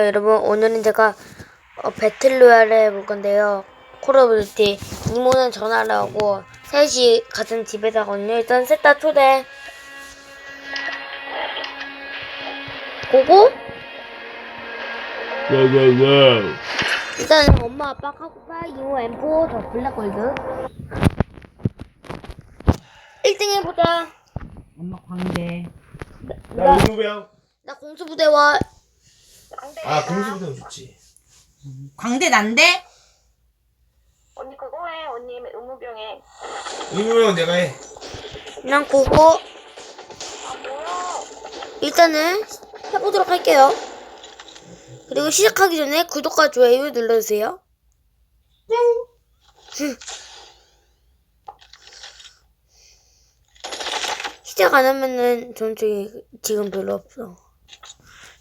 여러분 오늘은 제가 어, 배틀로얄을 해볼 건데요. 콜 오브 듀티 이모는 전화를 하고 셋이 같은 집에 사거든요. 일단 셋 다 초대. 고고 와와와 일단 엄마 아빠 카고파 이모 엠포 저 블랙골드 1등 해보자. 엄마 광대. 나 이누병 나 공수부대와 아 공수부대는 좋지 광대 난데? 언니 그거 해 언니 의무병에 이누병 내가 해난 고고 아 뭐야 일단은 해보도록 할게요. 그리고 시작하기 전에 구독과 좋아요 눌러주세요. 흠. 시작 안 하면은 전 저기 지금 별로 없어.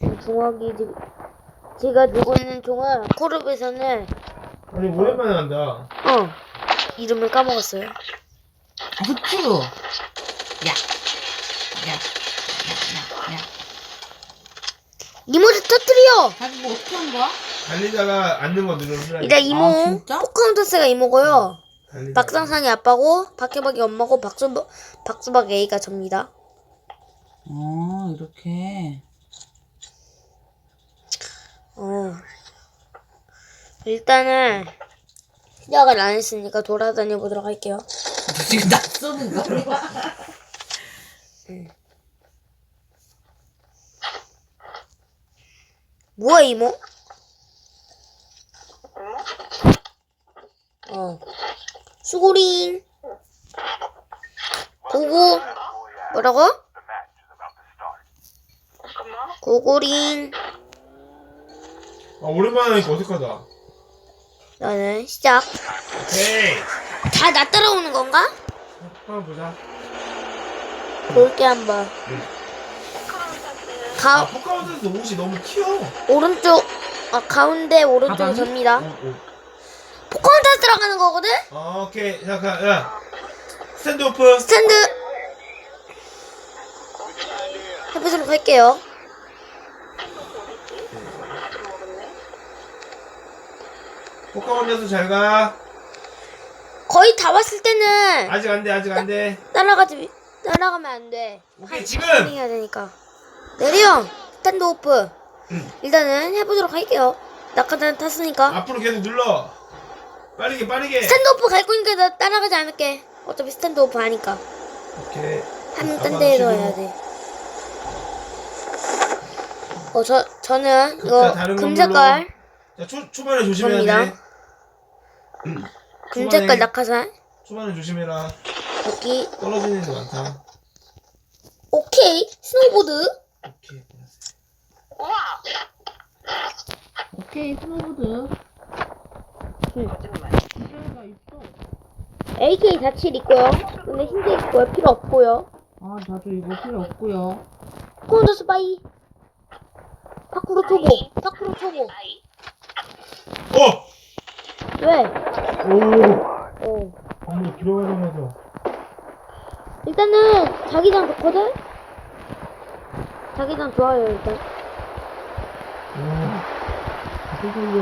지금 종합이 지금 제가 들고 있는 종합 코르베에서는 아니 오랜만에 한다 어 이름을 까먹었어요. 후추. 야. 야. 야. 야. 야. 이모를 터뜨려. 자기 뭐 어떻게 한 거야? 달리다가 앉는 거 누르면 일단 이모 아, 진짜? 포카운터스가 이모고요. 달리다가. 박상상이 아빠고 박해박이 엄마고 박수 박수박 A가 접니다. 어, 이렇게. 어. 일단은 시작을 안 했으니까 돌아다녀 보도록 할게요. 너 지금 나 쏘는 거야? 뭐야 이모? 어. 수고링. 고고. 뭐라고? 고고링. 아 오랜만에 하니까 어색하다 나는 시작. 오케이 다 나 따라오는 건가? 한번 보자 볼게 한번. 포카운타스 아가 포카운트에서 옷이 너무 튀어 오른쪽 아 가운데 오른쪽? 접니다. 어, 어. 포카운터 들어가는 거거든? 아 오케이 잠깐 야 스탠드 오프 스탠드 해보도록 할게요. 포카운트에서 잘 가 거의 다 왔을 때는 아직 안 돼 아직 안 돼 따라가지 따라가면 안 돼. 오케이 한- 지금 해야 되니까. 내려 스탠드 오프. 응. 일단은 해보도록 할게요. 낙하산 탔으니까 앞으로 계속 눌러 빠르게 빠르게 스탠드 오프 갈 거니까 나 따라가지 않을게. 어차피 스탠드 오프 하니까 오케이 한 가방 딴 데에서 쉬고. 해야 돼. 어 저 저는 이거 각자 다른 금 걸로. 색깔 자 초, 초반에 조심해야 갑니다. 돼 응. 금 초반에- 색깔 낙하산 초반에 조심해라 여기 떨어지는 데 많다 오케이 스노보드 오케이 오케이, 스노보드. 거짓말 필요가 있어. AK 47 있고요. 근데 흰색 있고요. 필요 없고요. 아, 나도 이거 필요 없고요. 코운더 스파이. 파쿠로 초보. 파쿠로 초보. 어! 왜? 오 어. 어머 들어가자마자 일단은 자기장 좋거든? 자기장 좋아요 일단. 오 소소리가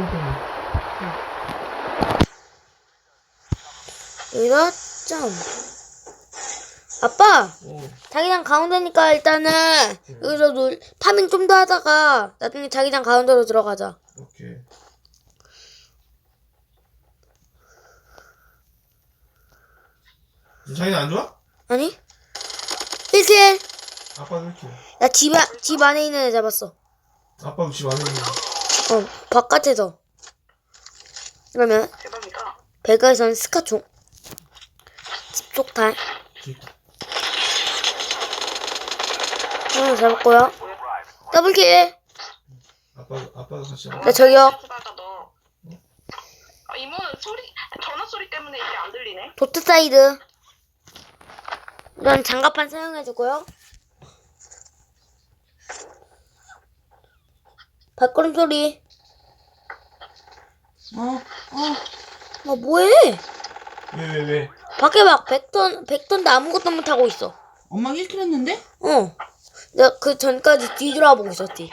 여기서 점. 아빠! 오 자기장 가운데니까 일단은 여기서 놀, 파밍 좀 더 하다가 나중에 자기장 가운데로 들어가자. 오케이 자기는 안 좋아? 아니? 1킬! 아빠도 이렇게 나 집, 안- 집 안에 있는 애 잡았어. 아빠도 집 안에 있는 어, 바깥에서. 그러면 대박이다 배가에선 스카총. 집속탄. 집 하나 잡았고요. 더블킬. 아빠 아빠도 같이 와. 나 저기요. 너 아, 이모는 소리 전화 소리 때문에 이게 안 들리네 도트 사이드. 이런 장갑판 사용해주고요. 발걸음 소리. 어, 어. 어, 뭐해? 왜 왜 왜? 밖에 막 100톤, 100톤도 아무것도 못하고 있어. 엄마 1킬 했는데? 어. 내가 그 전까지 뒤돌아보고 있었지.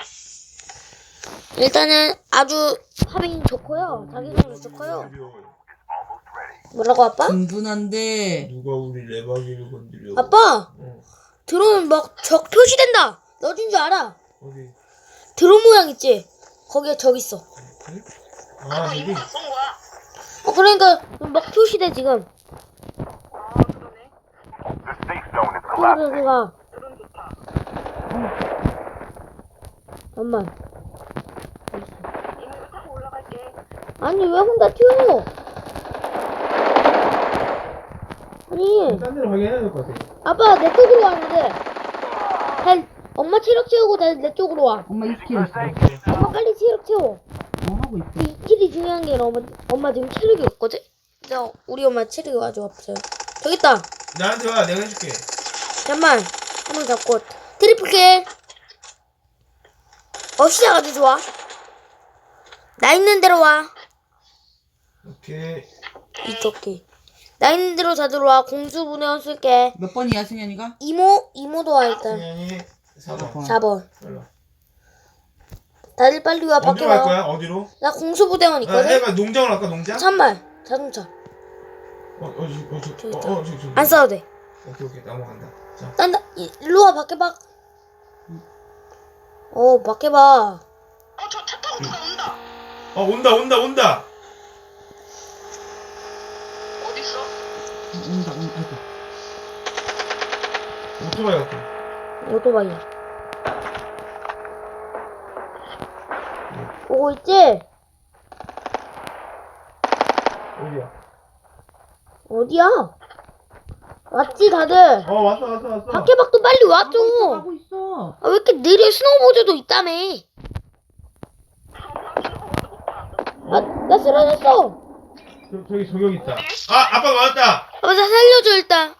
일단은 아주 합이 좋고요. 자기성도 좋고요. 뭐라고 아빠? 든든한데 누가 우리 레바기를 건드려? 아빠 어, 드론 막 적 표시된다. 넣어준 줄 알아? 어디? 드론 모양 있지? 거기에 적 있어. 그래? 아. 이모가 쏜 거야. 어 그러니까 막 표시돼 지금. 아 그러네. 그래가 드론 좋다. 잠만. 이모가 타고 올라갈게. 아니 왜 혼자 튀어? 아니 딴 데로 가게 해야 될 것 같아. 아빠 내 쪽으로 왔는데. 달 엄마 체력 채우고 달내 쪽으로 와. 엄마 2킬 있어 엄마 빨리 체력 채워. 뭐 하고 있어 이 길이 중요한 게 엄마, 엄마 지금 체력이 없거든? 진짜 우리 엄마 체력이 아주 없어요. 저기 있다. 나한테 와, 내가 해줄게. 잠만. 한번 잡고. 트리플 킬. 어, 시작 아주 좋아. 나 있는 대로 와. 오케이. 이쪽 길. 나 있는 대로 다 들어와. 공수분해원 쓸게. 몇 번이야 승현이가? 이모, 이모도 와, 일단. 승현이 4번. 4번. 빨라. 다들 빨리 와, 밖에 어디로 갈 와. 거야? 어디로? 나 공수부대원 아, 있거든? 내가 농장으로 갈까, 농장? 잠만. 자동차. 어, 어, 저, 어, 저, 저기 어. 어, 저, 저. 안 싸워도 돼. 오케이, 오케이. 넘어간다. 자. 딴다. 이- 일로 와, 밖에 봐. 어, 밖에 봐. 어 저 차 타고 누가 온다. 어, 온다, 온다, 온다! 어디 있어? 온다 온다 아이고 오토바이 같아. 오토바이야. 보고 있지? 어디야? 어디야? 왔지 다들? 어, 왔어, 왔어, 왔어. 밖에 밖도 빨리 와 가고 있어 좀. 가고 있어 아, 왜 이렇게 느려 스노우보드도 있다며? 아, 나 쓰러졌어. 저, 저기 저격 있다. 아, 아빠 왔다! 아빠 나 살려줘 일단.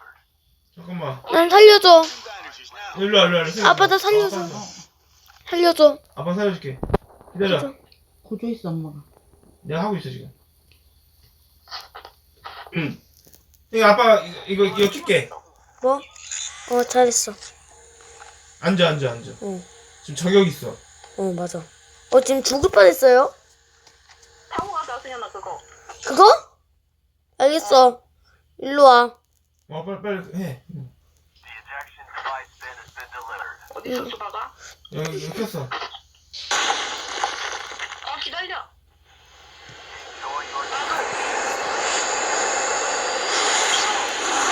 잠깐만. 난 살려줘. 일로 와, 일로 와. 일로 와. 아빠 나 살려줘. 어, 아빠, 살려줘. 아빠 살려줄게. 기다려. 고조 있어 엄마가 내가 하고 있어, 지금. 응. 이거 아빠, 이거, 이거, 이거 킬게. 뭐? 어 잘했어. 앉아, 앉아, 앉아. 어, 지금 저격 있어. 어 맞아. 어 지금 죽을 뻔했어요. 타고 가자 승현아 그거. 그거? 알겠어. 일로 와. 어, 빨리, 빨리 해. 응. 어디 있어 수다가? 여기, 여기 켰어. 어 기다려.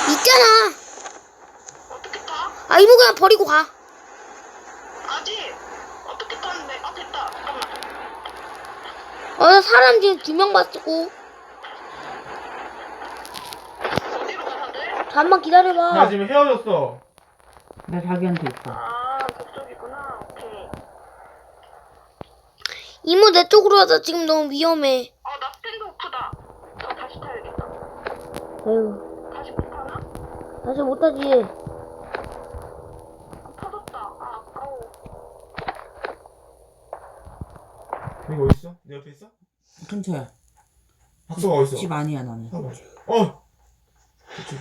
있잖아. 어떻게 타? 아 이모 그냥 버리고 가. 아직 어떻게 타는데? 아 됐다. 잠깐만. 어, 나 사람 지금 두 명 봤고. 어디로 가 다들? 잠만 나 기다려봐. 지금 헤어졌어. 나 자기한테 있어 아 그쪽이구나. 오케이. 이모 내 쪽으로 와서 지금 너무 위험해. 어나 스탠드 오프다. 저 다시 타야겠다. 아유, 다시 못 타나? 다시 못하지. 아, 터졌다. 아 아까워. 이거 어딨어? 내 옆에 있어? 근처야 박수가 어딨어? 집 아니야 나는 봐봐. 어! 그쪽.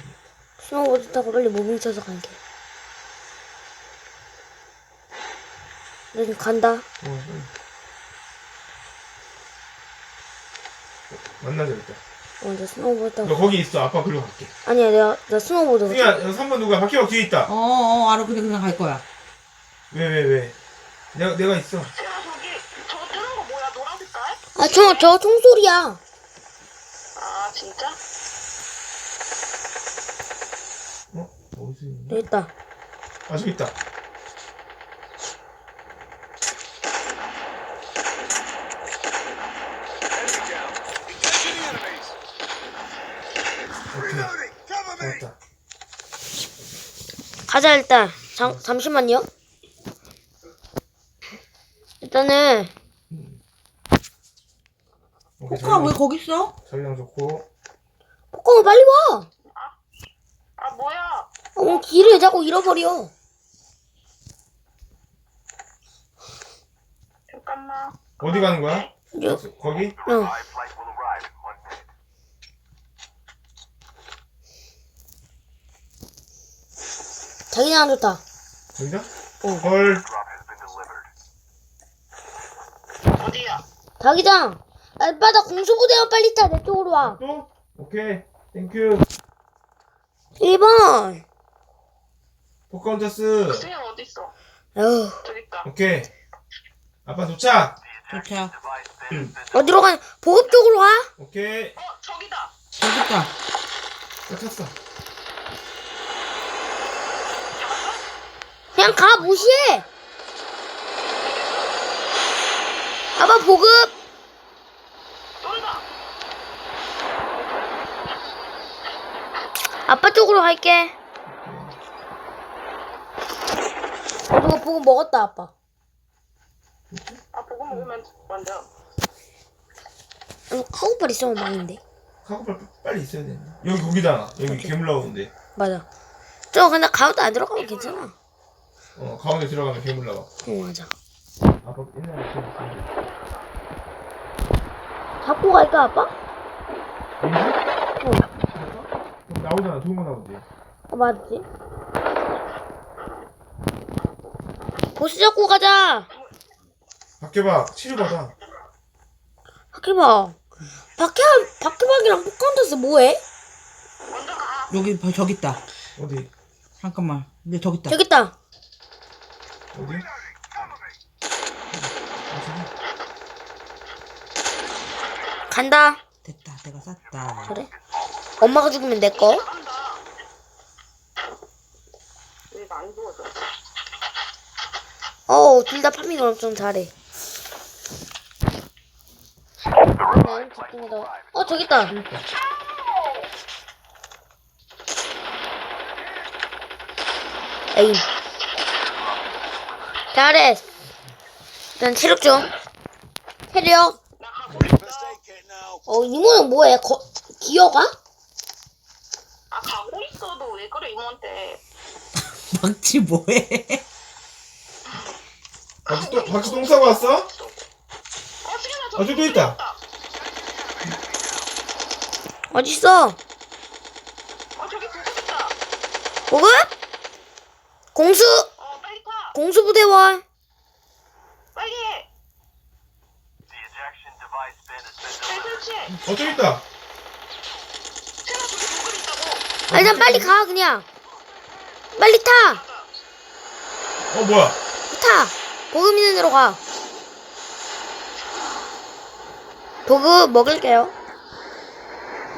스노우보드 타고 빨리 무빙 쳐서 갈게. 나 지금 간다. 어, 빨리. 만나자, 일단. 어, 나 스노우보드 타고. 너 거기 있어. 아빠 글로 갈게. 아니야, 내가, 나 스노우보드. 가 승희야, 여기 3번 누구야? 바퀴박 뒤에 있다. 어어 알아 근데 그냥 갈 거야 왜, 왜, 왜? 내가, 내가 있어. 야 저기 저거 뜨는 거 뭐야? 노란 색깔? 아, 저, 저 총소리야. 아 진짜? 여기 있다. 아, 저기 있다. 오케이. 됐다. 가자, 일단. 잠, 잠시만요. 일단은, 오케이, 포카 왜 거기 있어? 자기장 좋고. 포커 빨리 와. 아 뭐야? 어, 길을 자꾸 잃어버려. 잠깐만. 어디 가는 거야? 여, 거기? 응. 자기장 안 좋다. 저기다? 어. 헐. 어디야? 자기장. 아빠 나 공수부대만 빨리 타. 내 쪽으로 와. 또? 오케이. 땡큐. 1번. 포카운터스. 수영 어디 있어? 어휴. 저기 있다. 오케이. 아빠 도착. 도착. 어디로 가? 보급 쪽으로 와. 오케이. 어 저기다. 저기 있다. 쫓았어. 그냥 가 무시해. 아빠 보급. 쏜다. 아빠 쪽으로 갈게. 누가 보급 먹었다 아빠. 아 보고 먹으면 완전. 어, 카우팔 있으면 망인데. 카고팔 빨리 있어야 되는데. 여기 거기다. 여기 괴물 나오는데. 맞아. 저 근데 가운데 안 들어가면 괜찮아. 어 가운데 들어가면 괴물 나와. 어 맞아. 아빠 옛날에 있었는데. 잡고 갈까 아빠? 어. 그럼 나오잖아. 좋은 거 나오지. 어 맞지. 보스 잡고 가자. 박해봐. 치료 받아. 박해봐. 박해 박해박이랑 포카운터스 뭐해? 여기 봐, 저기 있다. 어디? 잠깐만. 근데 저기 있다. 저기 있다. 어디? 간다. 됐다. 내가 쐈다. 그래? 엄마가 죽으면 내 거. 간다. 얘가 안 부어져. 어, 둘다 파밍을 엄청 잘해. 난 집중해서. 어, 저기 있다. 에임. 잘해. 난 체력 좀. 체력. 어, 이모는 뭐해? 거, 기어가? 아 가고 있어도 왜 그래 이모한테. 박지 뭐해? 박지 똥, 박지 똥 싸고 왔어? 어 수경아 아, 저기 또 있다. 어딨어? 어 저기 있다. 보급? 공수, 어 빨리 타. 공수부대원. 빨리 해. 잘 설치해. 어 저기 있다. 저기 있다고. 아, 일단 빨리 가, 그냥. 빨리 타. 어 뭐야? 타. 있는 데로 가. 보급 먹을게요.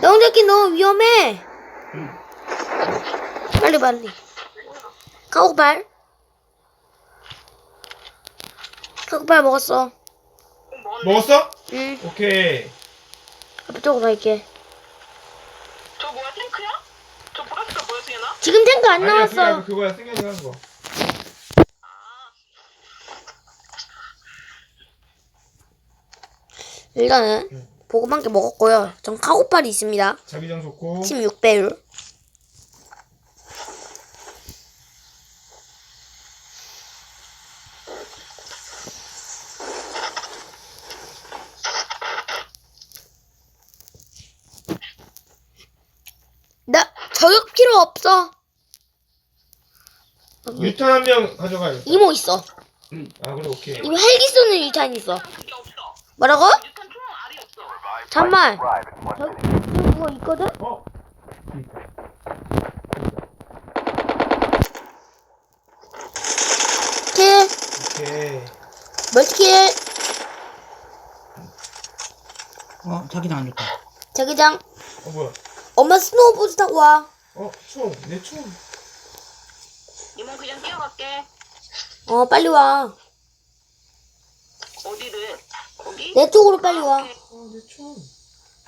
너 혼자 있기 너무 위험해. 빨리 빨리. 카고발. 카고발 먹었어. 먹었어? 응. 오케이. 앞쪽으로 갈게. 저 뭐야 탱크야? 저 보라색깔 뭐야 수경아? 지금 탱크 안 아니야, 그게 나왔어. 아니고 그거야 생겨서 한 거. 일단은 보급 한 개 먹었고요. 전 카고팔이 있습니다. 자기장 좋고. 16배율. 나 저격 필요 없어. 유탄 한 명 가져가야겠다. 이모 있어. 아 그래 오케이. 이모 헬기 쏘는 유탄 있어. 뭐라고? 유탄 총 알이 없어. 잠만. 저기 그거 있거든? 어? 킬. 오케이. 멀티킬. 어, 자기장 안 좋다. 자기장. 어 뭐야? 엄마 스노우보드 타고 와. 어 총. 내 총. 이모 그냥 뛰어갈게. 어, 빨리 와. 어디를? 거기? 내 쪽으로 빨리 와. 어내 총.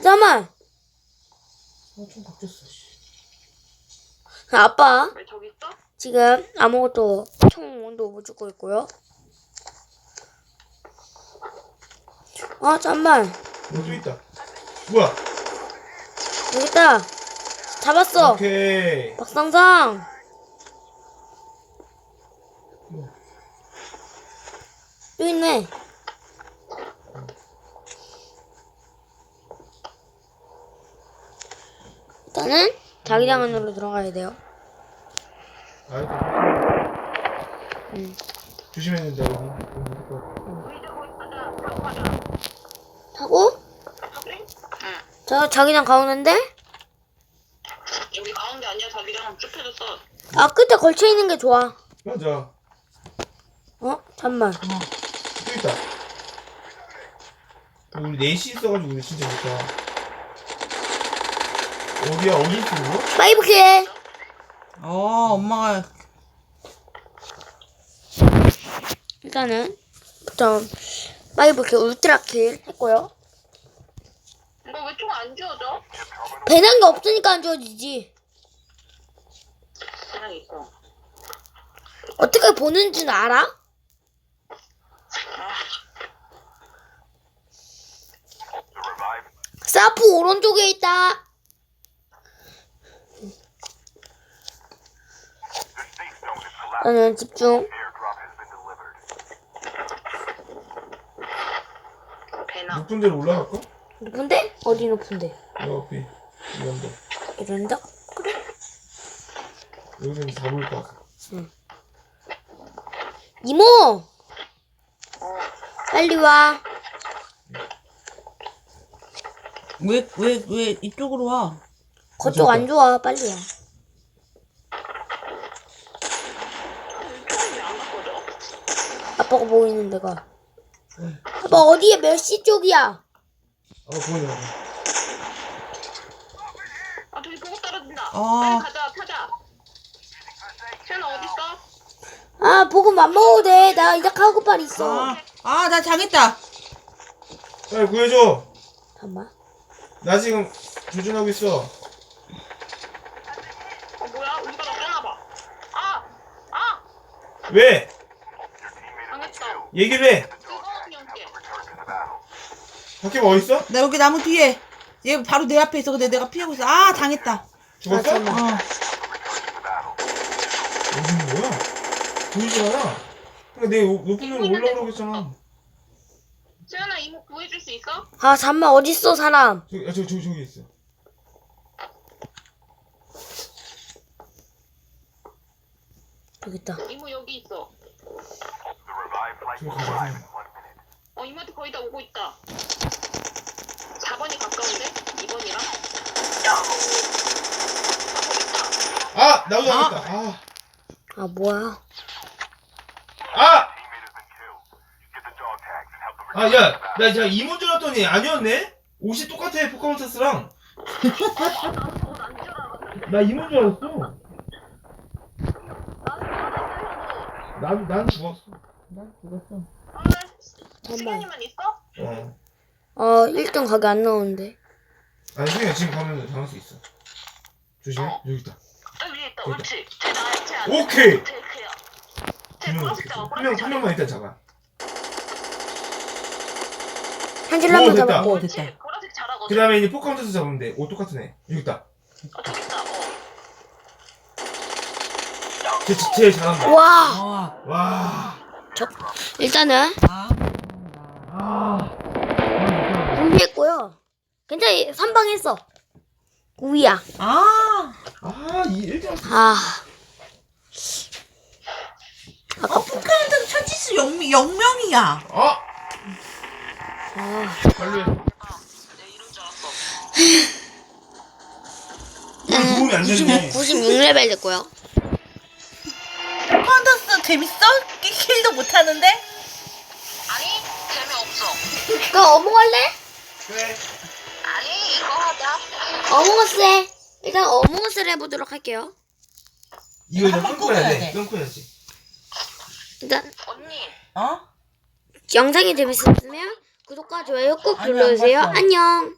잠만. 아 총 바뀌었어. 씨. 아빠. 왜 저기 있어? 지금 아무것도 총 원도 못 주고 있고요. 아 잠만 어또 있다. 뭐야? 여기 있다. 잡았어. 오케이. 박상상. 또 있네. 일단은 자기장 안으로 들어가야 돼요. 아이고. 음. 조심했는데 여기. 우리 저거 가자. 타고? 응. 자 자기장 가운데인데 여기 가운데 아니야 자기랑 쭉 펴졌어. 아 끝에 걸쳐 있는 게 좋아. 맞아. 어 잠만. 또 있다. 우리 넷이 있어가지고 우리 진짜 좋다. 어디야 어디 있어 이거? 파이브 킬. 어 엄마가 일단은 좀 파이브 킬 울트라 킬 했고요. 이거 왜 총 안 지워져? 배낭이 없으니까 안 좋아지지. 그냥 있어. 어떻게 보는 줄 알아? 사프 오른쪽에 있다. 나는 집중. 높은 데로 올라갈까? 높은데? 어디 높은데? 여 앞에 이런데 이런다? 여기서 잡을 것 같아. 이모! 빨리 와. 왜 왜 왜 이쪽으로 와? 거쪽 안 좋아. 빨리 와. 총이 왜안 바꿔져? 아빠가 보고 있는 데가. 아빠 어디에 몇 시 쪽이야? 아 보이네. 아 저기 보고 떨어진다. 어. 빨리 가자 타자. 쟤는 어디 있어? 아, 보고 안 먹어도 돼. 나 이제 카고팔 있어. 아나 당했다. 빨리 구해줘. 잠깐만. 나 지금 조준하고 있어. 어 뭐야? 우리가 나 빼나봐. 아! 아! 왜? 얘기를 해. 뭐 있어? 나 여기 나무 뒤에 얘 바로 내 앞에 있어. 근데 내가 피하고 있어. 아 당했다. 죽었어? 아. 어. 어디 있는 거야? 보이지 않아. 그러니까 내 높은 데로 올라오라고 했잖아. 수연아 이모 구해줄 수 있어? 아, 잠만. 어딨어, 사람? 저기, 아, 저기, 저기, 저기 있어. 여기 있다. 이모 여기 있어. 가자. 어 이모한테 거의 다 오고 있다. 4번이 가까운데? 2번이랑? 아! 나도 당했다. 아! 아, 뭐야. 아! 아, 야, 나 진짜 이문 줄 알았더니 아니었네? 옷이 똑같아, 포카몬타스랑. 나 이문 줄 알았어. 나도, 난 죽었어. 잠만. 시간이만 있어? 어. 어, 1등 가게 안 나오는데. 아니, 승희야, 지금 가면 당할 수 있어. 조심해. 어. 여기 있다. 저 위에 있다. 옳지. 쟤 아니야. 오케이! 쟤 그야. 쟤 두명 보라색 있겠어. 잡아. 한 명, 보라색 한 잡아. 명만 일단 잡아. 한줄 한번 오, 됐다. 잡았고. 오 옳지. 됐다. 보라색 잘하거든. 그 다음에 이제 포카몬타스 잡으면 돼. 옷 똑같은 애. 여기 있다. 어 저기 있다. 어. 쟤, 쟤, 쟤 잘한다. 와! 어. 와. 저, 일단은, 아. 아. 준비했고요. 괜찮아, 선방했어. 우이야. 아. 아, 이 1등. 아. 어. 포카몬트 천지수 영, 영명이야. 아! 아. 빨리 알았어. 우리 도움이 안 되네. 96레벨 됐고요. 재밌어? 킬도 못하는데? 아니 재미없어. 그럼 어몽할래? 그래. 아니 이거 하자. 어몽어스 해. 일단 어몽어스를 해보도록 할게요. 이거 한번 끊고 해야 끊어야 돼. 돼. 끊고 해야지. 일단, 언니. 어? 영상이 재밌었으면 구독과 좋아요 꼭 아니, 안 눌러주세요. 봤어. 안녕.